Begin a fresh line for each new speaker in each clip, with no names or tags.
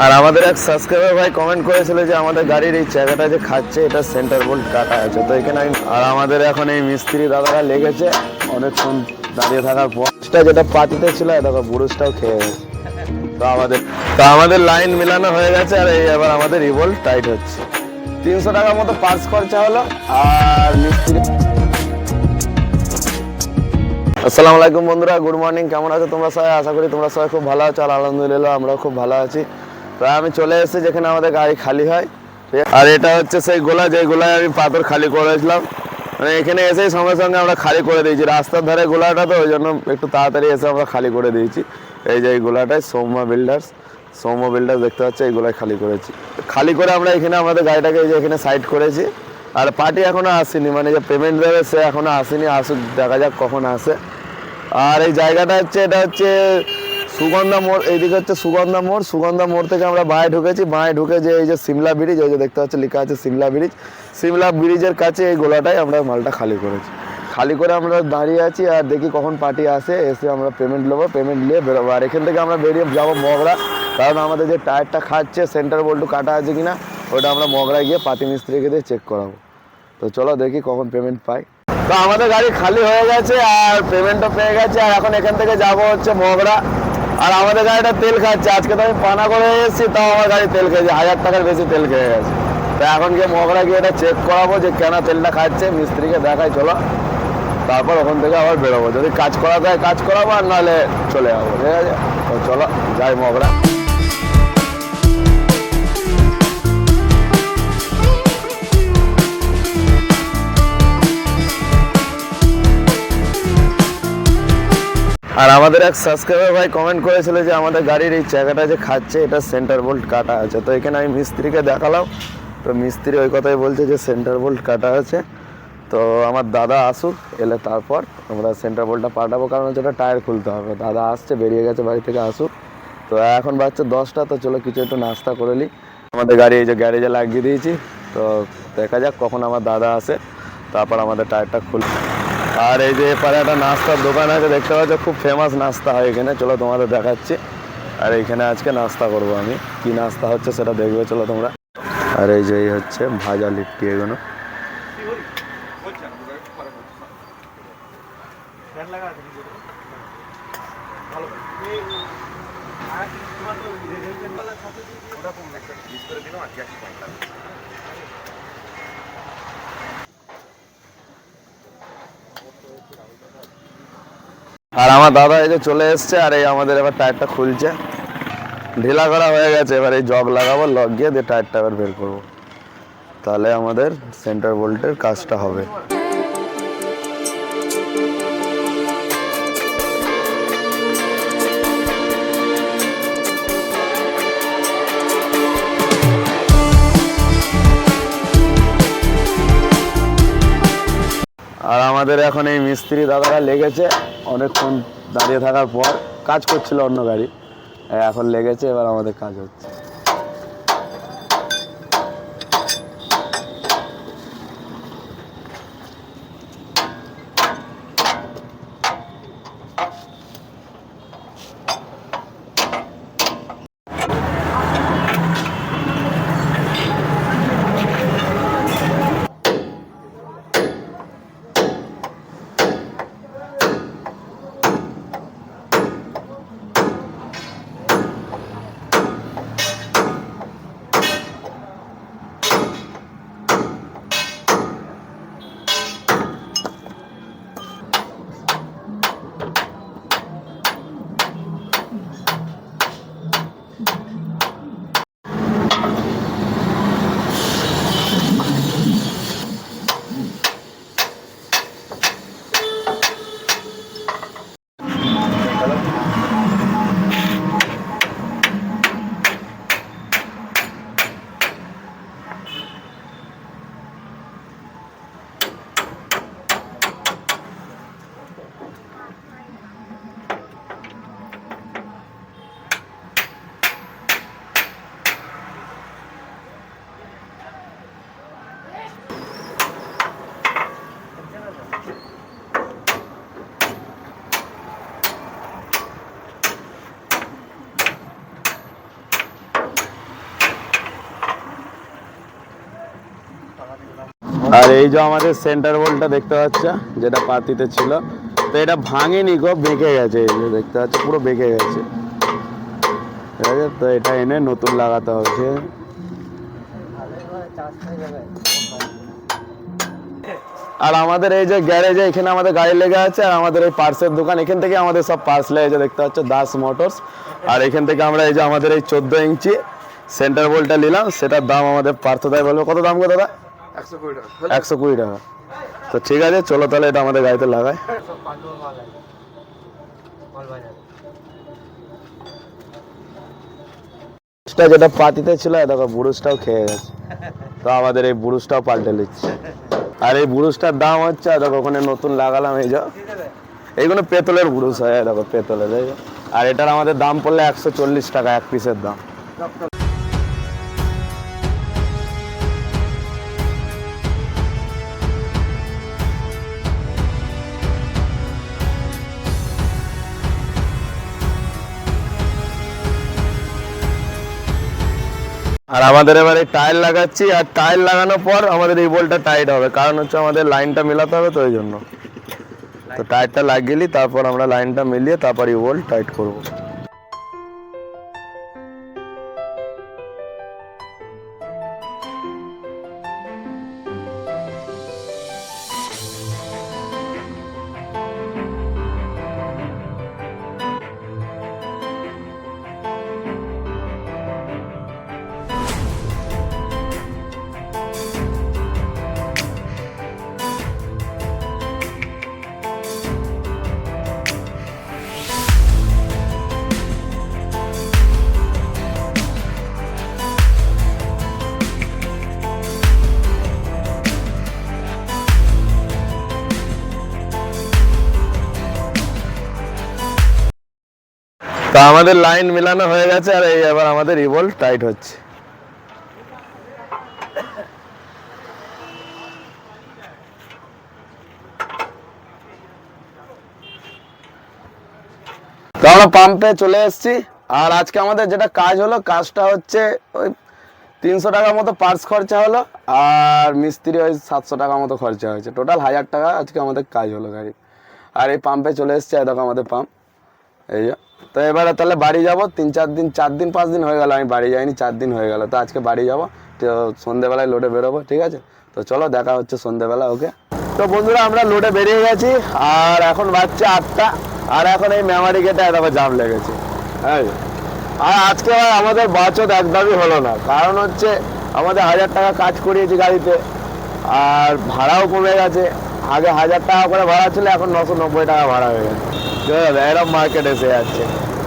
আর আমাদের এক সাবস্ক্রাইবার ভাই কমেন্ট করেছিল যে আমাদের গাড়ির এই জায়গাটা যে খাচ্ছে, এটা সেন্টার বোল্ট কাটা আছে। তো এখানে আর আমাদের এখন এই মিস্ত্রি দাদারা লেগেছে। অনেকক্ষণ দাঁড়িয়ে থাকার পর। যেটা পাতিতে ছিল এটা বুরুজটাও খেয়ে গেছে। তো আমাদের তো আমাদের লাইন মেলানো হয়ে গেছে আর এই এবার আমাদের রিভোল্ট টাইট হচ্ছে। তিনশো টাকার মতো পার্স খরচা হলো। আর মিস্ত্রি আসসালামু আলাইকুম বন্ধুরা গুড মর্নিং কেমন আছো তোমরা সবাই? আশা করি তোমরা সবাই খুব ভালো আছো। আর আলহামদুলিল্লাহ, আমরাও খুব ভালো আছি। প্রায় আমি চলে এসেছি যেখানে আমাদের গাড়ি খালি হয় আর এটা হচ্ছে সেই গোলা, যেই গোলায় আমি পাথর খালি করেছিলাম। মানে এখানে এসেই সঙ্গে সঙ্গে আমরা খালি করে দিয়েছি। রাস্তার ধারে গোলাটা তো, ওই জন্য একটু তাড়াতাড়ি এসে আমরা খালি করে দিয়েছি। এই যে এই গোলাটায় সৌম্যা বিল্ডার্স। সৌম্য বিল্ডার্স দেখতে পাচ্ছি, এই গোলায় খালি করেছি। খালি করে আমরা এখানে আমাদের গাড়িটাকে এই যে এখানে সাইড করেছি। আর পার্টি এখনও আসেনি মানে যে পেমেন্ট দেবে সে এখনও আসেনি। আসুক, দেখা যাক কখন আসে। আর এই জায়গাটা হচ্ছে, এটা হচ্ছে সুগন্ধা মোড়, এইদিকে হচ্ছে সুগন্ধা মোড়। সুগন্ধা মোড় থেকে আমরা বাঁয়ে ঢুকেছি। বাঁয়ে ঢুকে যে এই যে সিমলা ব্রিজ ওই যে দেখতে পাচ্ছি, লেখা আছে সিমলা ব্রিজ। সিমলা ব্রিজের কাছে এই গোলাটাই আমরা মালটা খালি করেছি। খালি করে আমরা দাঁড়িয়ে আছি আর দেখি কখন পার্টি আসে। এসে আমরা পেমেন্ট নেব। পেমেন্ট নিয়ে বেরোবো। আর এখান থেকে আমরা বেরিয়ে যাব মগরা। কারণ আমাদের যে টায়ারটা খাচ্ছে সেন্টার বল্টু কাটা আছে কিনা, ওটা আমরা মগরায় গিয়ে পাতি মিস্ত্রিকে দিয়ে চেক করাবো। তো চলো দেখি কখন পেমেন্ট পাই। তো আমাদের গাড়ি খালি হয়ে গেছে আর পেমেন্টও পেয়ে গেছে। আর এখন এখান থেকে যাব হচ্ছে মগরা। আর আমাদের গাড়িটা তেল খাচ্ছে। আজকে তো আমি পানা করে এসেছি, তাও আমার গাড়ি তেল খেয়েছে। হাজার টাকার বেশি তেল খেয়ে গেছে। তো এখন গিয়ে মগরা গিয়ে এটা চেক করাবো যে কেন তেলটা খাচ্ছে। মিস্ত্রিকে দেখাই, চলো। তারপর ওখান থেকে আবার বেরোবো। যদি কাজ করা যায়, কাজ করাবো, আর নাহলে চলে যাব। ঠিক আছে? তো চলো, যাই মগরা। আর আমাদের এক সাবস্ক্রাইবার ভাই কমেন্ট করেছিল যে আমাদের গাড়ির এই জায়গাটা যে খাচ্ছে, এটা সেন্টার বোল্ট কাটা আছে। তো এখানে আমি মিস্ত্রিকে দেখালাম। তো মিস্ত্রি ওই কথাই বলছে যে সেন্টার বোল্ট কাটা আছে। তো আমার দাদা আসুক, এলে তারপর আমরা সেন্টার বোল্টটা পাঠাবো কারণ হচ্ছে ওটা টায়ার খুলতে হবে। দাদা আসছে, বেরিয়ে গেছে, বাড়ি থেকে আসুক। তো এখন বাচ্চা দশটা, তো চলো কিছু একটু নাস্তা করে নিই আমাদের গাড়ি এই যে গ্যারেজে লাগিয়ে দিয়েছি। তো দেখা যাক কখন আমার দাদা আসে। তারপর আমাদের টায়ারটা খুলবে। আর এই যে এপারে একটা নাস্তার দোকান আছে, দেখতে পাচ্ছ খুব ফেমাস নাস্তা হয় এখানে। চলো তোমাদের দেখাচ্ছি। আর এইখানে আজকে নাস্তা করব আমি। কি নাস্তা হচ্ছে সেটা দেখবে, চলো তোমরা। আর এই যে হচ্ছে ভাজা লিট্টি এগুলো। আর আমার দাদা এই যে চলে এসছে, আর এই আমাদের এবার টায়ারটা খুলছে। ঢিলা করা হয়ে গেছে, এবার এই জগ লাগাবো লগ গিয়ে দিয়ে টায়ারটা এবার বের করব। তাহলে আমাদের সেন্টার বোল্টের কাজটা হবে। আর আমাদের এখন এই মিস্ত্রি দাদারা লেগেছে। অনেকক্ষণ দাঁড়িয়ে থাকার পর কাজ করছিল অন্য গাড়ি। এখন লেগেছে এবার আমাদের কাজ হচ্ছে। আর এই যে আমাদের সেন্টার বোল্টটা দেখতে পাচ্ছ, যেটা পাতিতে ছিল। তো এটা ভাঙেনি গো, বেঁকে গেছে, এই যে দেখতে পাচ্ছ, পুরো বেঁকে গেছে। ঠিক আছে, তো এটা এনে নতুন লাগাতে আছে? আর আমাদের এই যে গ্যারেজে এখানে আমাদের গাড়ি লেগে আছে, আর আমাদের এই পার্সের দোকান, এখান থেকে আমাদের সব পার্স লেগেছে দেখতে পাচ্ছ, দাস মোটরস। আর এখান থেকে আমরা এই যে আমাদের এই চোদ্দ ইঞ্চি সেন্টার বোল্টটা নিলাম, সেটার দাম আমাদের পার্থ দায় বলব। কত দাম কত দাদা?
একশো কুড়ি টাকা।
একশো কুড়ি টাকা। তো ঠিক আছে চলো তাহলে এটা আমাদের গাড়িতে লাগাই। এটা যেটা পাতিতে ছিল দেখো বুরুজটাও খেয়ে গেছে। তো আমাদের এই বুরুজটাও পাল্টে নিচ্ছে। আর এই বুরুজটার দাম হচ্ছে দেখো ওখানে নতুন লাগালাম এই যা। এইগুলো পেতলের বুরুজ হয় দেখো পেতলের আর এটার আমাদের দাম পড়লে একশো চল্লিশ টাকা এক পিসের দাম। আর আমাদের এবারে টায়ার লাগাচ্ছি আর টায়ার লাগানোর পর আমাদের এই বলটা টাইট হবে কারণ হচ্ছে আমাদের লাইনটা মেলাতে হবে তো ওই জন্য। তো টায়ারটা লাগিয়ে তারপর আমরা লাইনটা মিলিয়ে তারপর এই বল টাইট করব। তা আমাদের লাইন মেলানো হয়ে গেছে আর এই এবার আমাদের রিভল টাইট হচ্ছে। তো আমরা পাম্পে চলে এসেছি আর আজকে আমাদের যেটা কাজ হলো, কাজটা হচ্ছে ওই তিনশো টাকার মতো পার্স খরচা হলো আর মিস্ত্রি ওই সাতশো টাকার মতো খরচা হয়েছে। টোটাল হাজার টাকা আজকে আমাদের কাজ হলো গাড়ি আর এই পাম্পে চলে এসেছে দেখো আমাদের পাম্প এই তো এবারে তাহলে বাড়ি যাব, তিন চার দিন চার দিন, পাঁচ দিন হয়ে গেল, আমি বাড়ি যাইনি, চার দিন হয়ে গেল। তো আজকে বাড়ি যাব, তো সন্ধেবেলায় লোডে বেরোবো, ঠিক আছে? তো চলো, দেখা হচ্ছে সন্ধেবেলা, ওকে? তো বন্ধুরা, আমরা লোডে বেরিয়ে গেছি, আর এখন বাজছে আটটা, আর এখন এই মেমারি গেটে দেখো জাম লেগেছে। হ্যাঁ আর আজকে আমাদের বাচত একদমই হলো না। কারণ হচ্ছে, আমাদের হাজার টাকা কাজ করিয়েছি গাড়িতে, আর ভাড়াও কমে গেছে। আগে হাজার টাকা করে ভাড়া ছিল, এখন নশো নব্বই টাকা ভাড়া হয়ে গেছে। এরকম মার্কেট এসে যাচ্ছে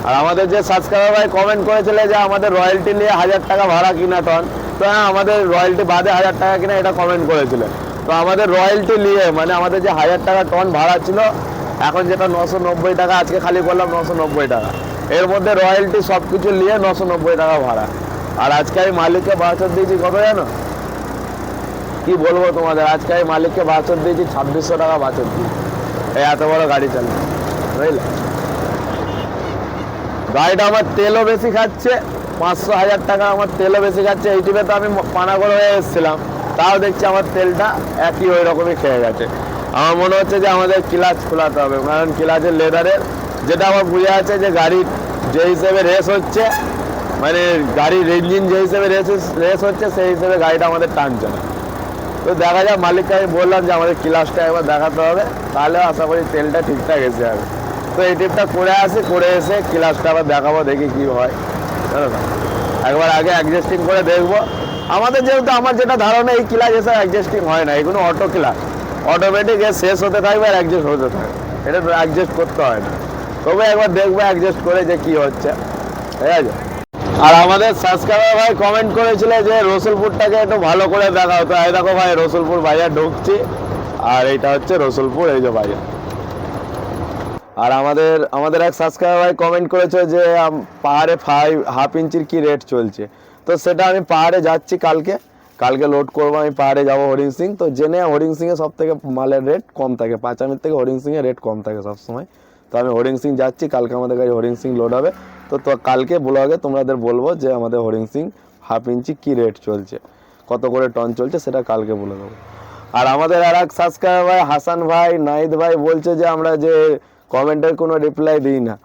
আর আমাদের যে সাবস্ক্রাইবার ভাই কমেন্ট করেছিল যে আমাদের রয়্যালটি নিয়ে হাজার টাকা ভাড়া কিনা টন তো হ্যাঁ আমাদের রয়্যালটি বাদে হাজার টাকা কিনা এটা কমেন্ট করেছিলেন তো আমাদের রয়্যালটি নিয়ে মানে আমাদের যে হাজার টাকা টন ভাড়া ছিল, এখন যেটা নশো নব্বই টাকা, আজকে খালি করলাম নশো নব্বই টাকা। এর মধ্যে রয়্যালটি সব কিছু নিয়ে নশো নব্বই টাকা ভাড়া। আর আজকে আমি মালিককে বাছর দিয়েছি, কত জানো? কি বলব তোমাদের? আজকে আমি মালিককে বাছর দিয়েছি, ছাব্বিশশো টাকা বাছর দিয়েছি। এই এত বড় গাড়ি চালিয়ে বুঝলে? গাড়িটা আমার তেলও বেশি খাচ্ছে, পাঁচশো হাজার টাকা আমার তেলও বেশি খাচ্ছে। এই টিপে তো আমি পানাগড় হয়ে এসেছিলাম। তাও দেখছি আমার তেলটা একই ওই রকমই খেয়ে গেছে। আমার মনে হচ্ছে যে আমাদের ক্লাচ খোলাতে হবে, কারণ ক্লাচের লেদারের যেটা আমার বুঝে আছে যে গাড়ির যে হিসেবে রেস হচ্ছে মানে গাড়ির ইঞ্জিন যে হিসেবে রেস রেস হচ্ছে, সেই হিসেবে গাড়িটা আমাদের টানছে না। তো দেখা যাক, মালিককে আমি বললাম যে আমাদের ক্লাসটা একবার দেখাতে হবে তাহলে আশা করি তেলটা ঠিকঠাক এসে যাবে। তো এই টিপটা করে আসি, করে এসে ক্লাসটা আবার দেখাবো, দেখি কি হয়। জানো না একবার আগে অ্যাডজাস্টিং করে দেখব। আমাদের যেহেতু, আমার যেটা ধারণা, এই ক্লাস এসে অ্যাডজাস্টিং হয় না এগুলো অটো ক্লাস অটোমেটিক এ শেষ হতে থাকবে আর অ্যাডজাস্ট হতে থাকবে। এটা তো অ্যাডজাস্ট করতে হয় না। তবে একবার দেখব অ্যাডজাস্ট করে যে কি হচ্ছে। ঠিক আছে? আর আমাদের সাবস্ক্রাইবার ভাই কমেন্ট করেছিল যে রসুলপুরটাকে একটু ভালো করে দেখা হতো এই দেখো ভাই, রসুলপুর বাজার ঢুকছি। আর এইটা হচ্ছে রসুলপুর, এই যে বাজার। আর আমাদের আমাদের এক সাবস্ক্রাইবার কমেন্ট করেছে যে পাহাড়ে ফাইভ হাফ ইঞ্চির কি রেট চলছে? তো সেটা আমি পাহাড়ে যাচ্ছি কালকে। কালকে লোড করব, আমি পাহাড়ে যাব হরিং সিং। তো জেনে হরিং সিংয়ে সব থেকে মালের রেট কম থাকে। পাঁচামির থেকে হরিং সিংয়ের রেট কম থাকে সবসময়। তো আমি হরিং সিং যাচ্ছি, কালকে আমাদের কাছে হরিং সিং লোড হবে। তো তো কালকে ব্লগে তোমাদের বলব যে, আমাদের হরিং সিং হাফ ইঞ্চি কি রেট চলছে? কত করে টন চলছে সেটা কালকে বলে দেবো। আর আমাদের আর এক সাবস্ক্রাইবার হাসান ভাই, নাহিদ ভাই বলছে যে, আমরা যে কমেন্টের কোনো রিপ্লাই দিই না।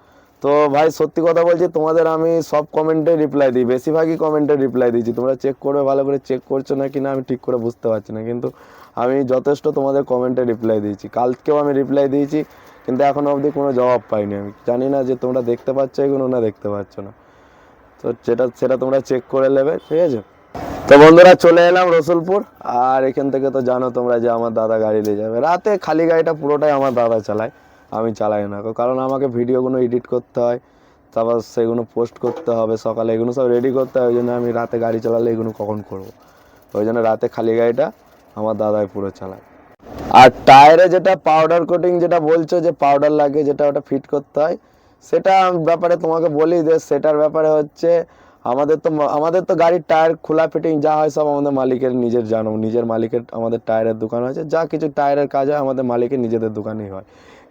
তো ভাই, সত্যি কথা বলছি, তোমাদের আমি সব কমেন্টে রিপ্লাই দিই। বেশিরভাগই কমেন্টে রিপ্লাই দিচ্ছি। তোমরা চেক করবে, ভালো করে চেক করছ না কি না আমি ঠিক করে বুঝতে পারছি না। কিন্তু আমি যথেষ্ট তোমাদের কমেন্টে রিপ্লাই দিয়েছি। কালকেও আমি রিপ্লাই দিয়েছি, কিন্তু এখনও অবধি কোনো জবাব পাইনি আমি। জানি না যে তোমরা দেখতে পাচ্ছ এগুলো না দেখতে পাচ্ছ না। তো সেটা সেটা তোমরা চেক করে নেবে, ঠিক আছে? তো বন্ধুরা, চলে এলাম রসুলপুর। আর এখান থেকে তো জানো তোমরা যে আমার দাদা গাড়ি নিয়ে যাবে। রাতে খালি গাড়িটা পুরোটাই আমার দাদা চালায়। আমি চালাই না। কারণ আমাকে ভিডিওগুলো এডিট করতে হয়, তারপর সেগুলো পোস্ট করতে হবে সকালে, এগুলো সব রেডি করতে হয়, ওই জন্য আমি রাতে গাড়ি চালালে এগুলো কখন করব? ওই জন্য রাতে খালি গাড়িটা আমার দাদাই পুরো চালায়। আর টায়ারে যেটা পাউডার কোটিং যেটা বলছো যে পাউডার লাগে, যেটা ওটা ফিট করতে হয়, সেটা ব্যাপারে তোমাকে বলি যে সেটার ব্যাপারে হচ্ছে আমাদের তো আমাদের তো গাড়ির টায়ার খোলা ফিটিং যা হয় সব আমাদের মালিকের নিজের জানো। নিজের মালিকের আমাদের টায়ারের দোকান আছে যা কিছু টায়ারের কাজ হয় আমাদের মালিকের নিজেদের দোকানেই হয়।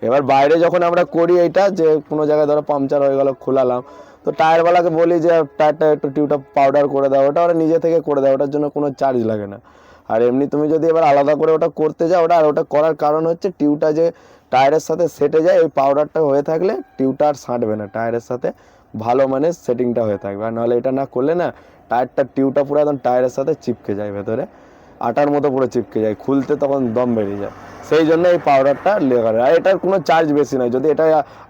এবার বাইরে যখন আমরা করি এইটা যে কোনো জায়গায় ধরো পাংচার হয়ে গেল, খোলালাম, তো টায়ারওয়ালাকে বলি যে, টায়ারটা একটু টিউবটা পাউডার করে দাও। ওটা ওরা নিজে থেকে করে দেয়, ওটার জন্য কোনো চার্জ লাগে না। আর এমনি তুমি যদি এবার আলাদা করে ওটা করতে যাও, ওটা আর ওটা করার কারণ হচ্ছে টিউটা যে টায়ারের সাথে সেটে যায় ওই পাউডারটা হয়ে থাকলে টিউটা আর সাঁটবে না, টায়ারের সাথে ভালো মানে সেটিংটা হয়ে থাকবে। আর নাহলে এটা না করলে না, টায়ারটা টিউটা পুরো একদম টায়ারের সাথে চিপকে যায় ভেতরে। আটার মতো পুরো চিপকে যায়, খুলতে তখন দম বেরিয়ে যায়। সেই জন্য এই পাউডারটা লেগার। আর এটার কোনো চার্জ বেশি নয়। যদি এটা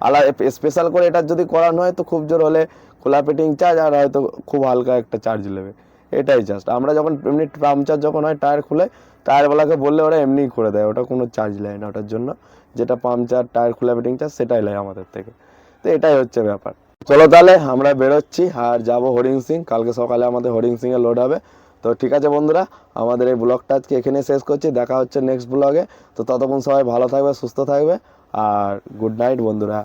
আলাদা স্পেশাল করে এটার যদি করানো হয় তো খুব জোর হলে খোলা পেটিং চার্জ আর হয়তো খুব হালকা একটা চার্জ নেবে। এটাই জাস্ট আমরা যখন এমনি পাংচার যখন হয়, টায়ার খুলে, টায়ারওয়ালাকে বললে ওরা এমনিই করে দেয়। ওটা কোনো চার্জ নেয় না ওটার জন্য। যেটা পাংচার টায়ার খোলা ফিটিং চার্জ সেটাই নেয় আমাদের থেকে। তো এটাই হচ্ছে ব্যাপার। চলো তাহলে, আমরা বেরোচ্ছি আর যাব হরিং সিং। কালকে সকালে আমাদের হরিং সিং সিংয়ে লোড হবে। তো ঠিক আছে বন্ধুরা, আমাদের এই ব্লগটা আজকে এখানে শেষ করছি। দেখা হচ্ছে নেক্সট ব্লগে তো ততক্ষণ সবাই ভালো থাকবে, সুস্থ থাকবে। আর গুড নাইট বন্ধুরা।